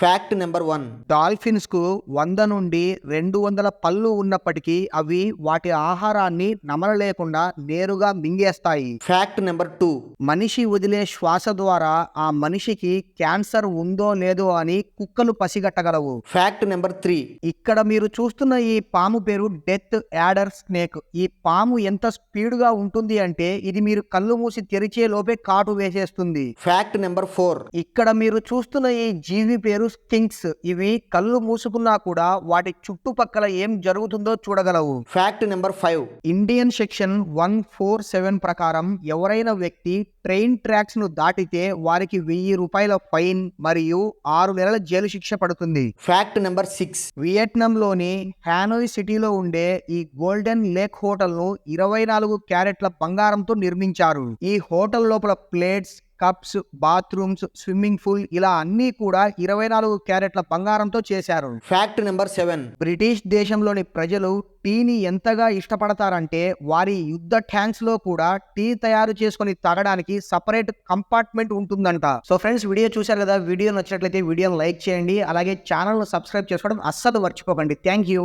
Fact number one డాల్ఫిన్స్కు వంద నుండి రెండు వందల పళ్ళు ఉన్నప్పటికీ అవి వాటి ఆహారాన్ని నమలలేకుండా నేరుగా మింగేస్తాయి. ఫ్యాక్ట్ నెంబర్ టూ మనిషి వదిలే శ్వాస ద్వారా ఆ మనిషికి క్యాన్సర్ ఉందో లేదో అని కుక్కలు పసిగట్టగలవు. ఫ్యాక్ట్ నెంబర్ త్రీ ఇక్కడ మీరు చూస్తున్న ఈ పాము పేరు డెత్ యాడర్ స్నేక్. ఈ పాము ఎంత స్పీడ్గా ఉంటుంది అంటే ఇది మీరు కళ్ళు మూసి తెరిచే లోపే కాటు వేసేస్తుంది. ఫ్యాక్ట్ నెంబర్ ఫోర్ ఇక్కడ మీరు చూస్తున్న ఈ జీవి పేరు స్కింక్స్ ఇవి కళ్ళు మూసుకున్నా కూడా వాటి చుట్టుపక్కల ఏం జరుగుతుందో చూడగలవు. Fact number five Indian section one four seven ప్రకారం ఎవరైనా వ్యక్తి ట్రైన్ ట్రాక్స్ను దాటితే వారికి వెయ్యి రూపాయల ఫైన్ మరియు ఆరు నెలల జైలు శిక్ష పడుతుంది. ఫ్యాక్ట్ నెంబర్ సిక్స్ వియట్నాంలోని హ్యానోయ్ సిటీలో ఉండే ఈ గోల్డెన్ లేక్ హోటల్ను ఇరవై నాలుగు క్యారెట్ల బంగారంతో నిర్మించారు. ఈ హోటల్ లోపల plates cups bathrooms swimming pool ఇలా అన్నీ కూడా ఇరవై నాలుగు క్యారెట్ల బంగారంతో చేశారు. ఫ్యాక్ట్ నెంబర్ సెవెన్ బ్రిటిష్ దేశంలోని ప్రజలు టీని ఎంతగా ఇష్టపడతారంటే వారి యుద్ధ ట్యాంక్స్లో కూడా టీ తయారు చేసుకొని తాగడానికి సపరేట్ కంపార్ట్మెంట్ ఉంటుందంట. సో ఫ్రెండ్స్ వీడియో చూశారు కదా? వీడియో నచ్చినట్లయితే వీడియోని లైక్ చేయండి. అలాగే ఛానల్ సబ్స్క్రైబ్ చేసుకోవడం అస్సలు మర్చిపోకండి. Thank you.